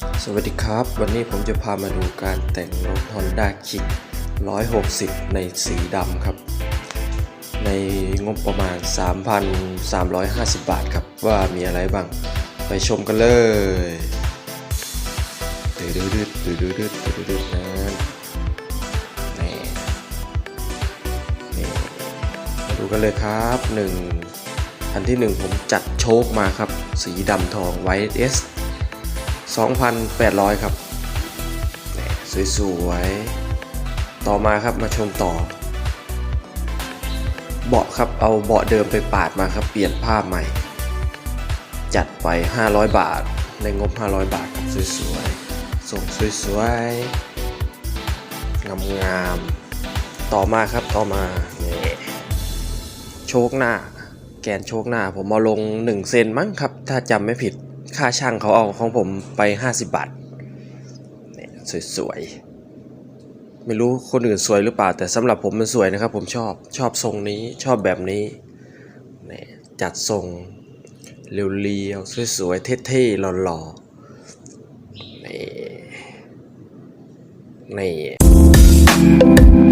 สวัสดีครับ วันนี้ผมจะพามาดูการแต่งรถ Honda Kick 160 ในสีดำครับ ในงบประมาณ 3,350 บาทครับ ว่ามีอะไรบ้าง ไปชมกันเลยดืดดืดดืดดืดดืดดืดดืดนะนี่นี่มาดูกันเลยครับหนึ่งอันที่หนึ่งผมจัดโชคมาครับ สีดำทองไวท์เอส 2,800 ครับ สวยๆ ต่อมาครับมาชมต่อ เบาะครับเอาเบาะเดิมไปปาดมาครับ เปลี่ยนผ้าใหม่ จัดไป 500 บาท ในงบ 500 บาทครับ สวยๆ ส่งสวยๆ งามๆ ต่อมาครับต่อมานี่โชคหน้า แกนโชคหน้าผมเอาลง 1 เซนมั้งครับ ถ้าจำไม่ผิด ค่าช่างเขาเอาของผมไป 50 บาทเนี่ยสวยๆ ไม่รู้คนอื่นสวยหรือเปล่า แต่สำหรับผมมันสวยนะครับ ผมชอบชอบทรงนี้ชอบแบบนี้เนี่ยจัดทรงเรียวๆ สวยๆ เท่ๆ หล่อๆนี่นี่